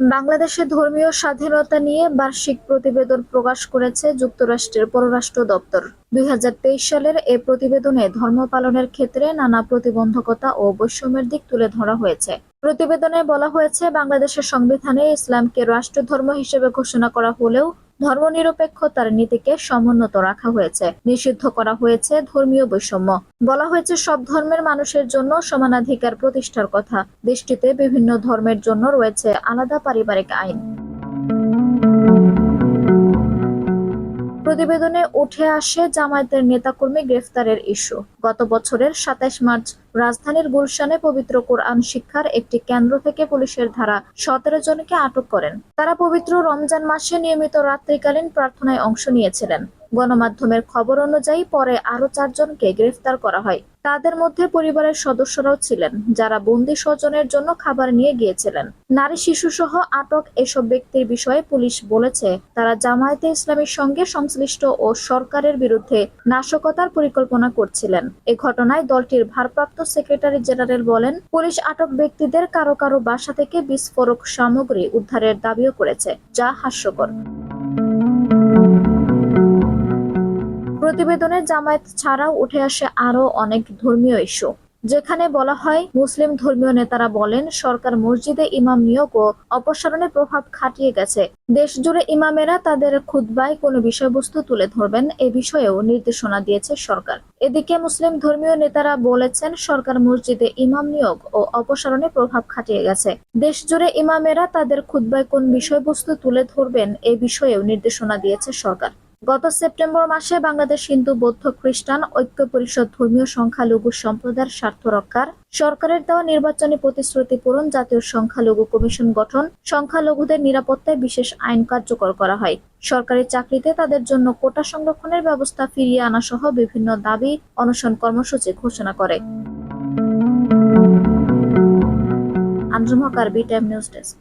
বাংলাদেশে ধর্মীয় স্বাধীনতা নিয়ে বার্ষিক প্রতিবেদন প্রকাশ করেছে যুক্তরাষ্ট্রের পররাষ্ট্র দপ্তর। দুই হাজার তেইশ সালের এ প্রতিবেদনে ধর্ম পালনের ক্ষেত্রে নানা প্রতিবন্ধকতা ও বৈষম্যের দিক তুলে ধরা হয়েছে। প্রতিবেদনে বলা হয়েছে, বাংলাদেশের সংবিধানে ইসলামকে রাষ্ট্রধর্ম হিসেবে ঘোষণা করা হলেও ধর্মনিরপেক্ষতার নীতিকে সমুন্নত রাখা হয়েছে, নিষিদ্ধ করা হয়েছে ধর্মীয় বৈষম্য। বলা হয়েছে, সব ধর্মের মানুষের জন্য সমানাধিকার প্রতিষ্ঠার কথা। দেশটিতে বিভিন্ন ধর্মের জন্য রয়েছে আলাদা পারিবারিক আইন। প্রতিবেদনে উঠে আসে জামায়াতের নেতাকর্মী গ্রেফতারের ইস্যু। গত বছরের সাতাশ মার্চ রাজধানীর গুলশানে পবিত্র কোরআন শিক্ষার একটি কেন্দ্র থেকে পুলিশের ধারা সতেরো জনকে আটক করেন। তারা পবিত্র রমজান মাসে নিয়মিত রাত্রিকালীন প্রার্থনায় অংশ নিয়েছিলেন। গণমাধ্যমের খবর অনুযায়ী পরে আরও চারজনকে গ্রেফতার করা হয়। তাদের মধ্যে পরিবারের সদস্যরাও ছিলেন, যারা বন্দি স্বজনের জন্য খাবার নিয়ে গিয়েছিলেন। নারী শিশু সহ আটক এসব ব্যক্তির বিষয়ে পুলিশ বলেছে, তারা জামায়াতে ইসলামের সঙ্গে সংশ্লিষ্ট ও সরকারের বিরুদ্ধে নাশকতার পরিকল্পনা করছিলেন। এ ঘটনায় দলটির ভারপ্রাপ্ত সেক্রেটারি জেনারেল বলেন, পুলিশ আটক ব্যক্তিদের কারও কারও বাসা থেকে বিস্ফোরক সামগ্রী উদ্ধারের দাবিও করেছে, যা হাস্যকর। প্রতিবেদনে জামায়াত ছাড়াও উঠে আসে আরও অনেক ধর্মীয় ইস্যু। যেখানে বলা হয়, মুসলিম ধর্মীয় নেতারা বলেন, সরকার মসজিদে ইমাম নিয়োগ ও অপসারণে প্রভাব খাটিয়ে গেছে। দেশ জুড়ে ইমামেরা তাদের খুতবায় কোনো বিষয়বস্তু তুলে ধরবেন এ বিষয়েও নির্দেশনা দিয়েছে সরকার। এদিকে মুসলিম ধর্মীয় নেতারা বলেছেন, সরকার মসজিদে ইমাম নিয়োগ ও অপসারণে প্রভাব খাটিয়ে গেছে। দেশ জুড়ে ইমামেরা তাদের খুতবায় কোন বিষয়বস্তু তুলে ধরবেন এ বিষয়েও নির্দেশনা দিয়েছে সরকার। গত সেপ্টেম্বর মাসে বাংলাদেশ হিন্দু, বৌদ্ধ, খ্রিস্টান, ঐক্য পরিষদ, ধর্মীয় সংখ্যালঘু সম্প্রদায়ের স্বার্থ রক্ষার সরকারের দেওয়া নির্বাচনী প্রতিশ্রুতি পূরণ জাতীয় সংখ্যালঘু কমিশন গঠন সংখ্যালঘুদের নিরাপত্তায় বিশেষ আইন কার্যকর করা হয়। সরকারি চাকরিতে তাদের জন্য কোটা সংরক্ষণের ব্যবস্থা ফিরিয়ে আনা সহ বিভিন্ন দাবি, অনশন কর্মসূচি ঘোষণা করে। Anjum hawker B time news desk.